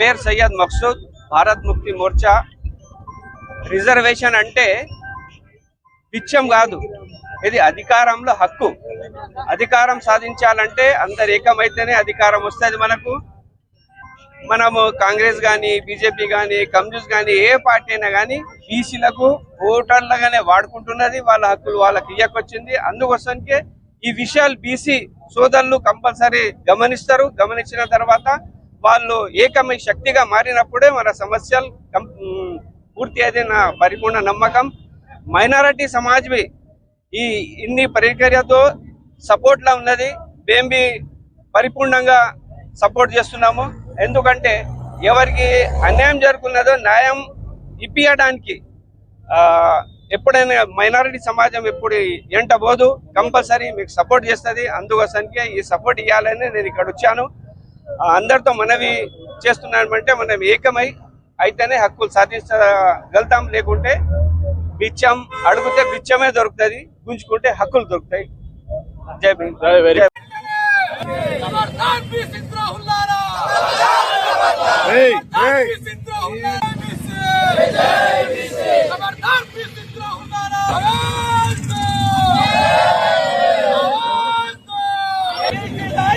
పేరు సయ్యద్ మక్సూద్ భారత్ ముక్తి మోర్చా. రిజర్వేషన్ అంటే పిచ్చం కాదు ఇది అధికారంలో హక్కు. అధికారం సాధించాలంటే అందరు ఏకమైతేనే అధికారం వస్తుంది మనకు. మనము కాంగ్రెస్ కానీ బీజేపీ కానీ కమ్యూనిస్ట్ కానీ ఏ పార్టీ అయినా కానీ బీసీలకు ఓటర్లుగానే వాడుకుంటున్నది వాళ్ళ హక్కులు వాళ్ళకి ఇయ్యకొచ్చింది. అందుకోసంకే ఈ విషయాలు బీసీ సోదరులు కంపల్సరీ గమనిస్తారు. గమనించిన తర్వాత వాళ్ళు ఏకమై శక్తిగా మారినప్పుడే మన సమస్యలు కం- పూర్తి అయితే నా పరిపూర్ణ నమ్మకం. మైనారిటీ సమాజమే ఈ ఇన్ని పరికర్యతో సపోర్ట్లా ఉన్నది. మేము బి పరిపూర్ణంగా సపోర్ట్ చేస్తున్నాము. ఎందుకంటే ఎవరికి అన్యాయం జరుగుతున్నదో న్యాయం ఇప్పించడానికి ఎప్పుడైనా మైనారిటీ సమాజం ఎప్పుడు ఎంటబోదు కంపల్సరీ మీకు సపోర్ట్ చేస్తుంది. అందుకోసానికి ఈ సపోర్ట్ ఇవ్వాలని నేను ఇక్కడ వచ్చాను అందరితో మనవి చేస్తున్నామంటే మనం ఏకమై అయితేనే హక్కులు సాధించగలుగుతాం. లేకుంటే బిచ్చం అడిగితే బిచ్చమే దొరుకుతుంది గుంజుకుంటే హక్కులు దొరుకుతాయి. జై.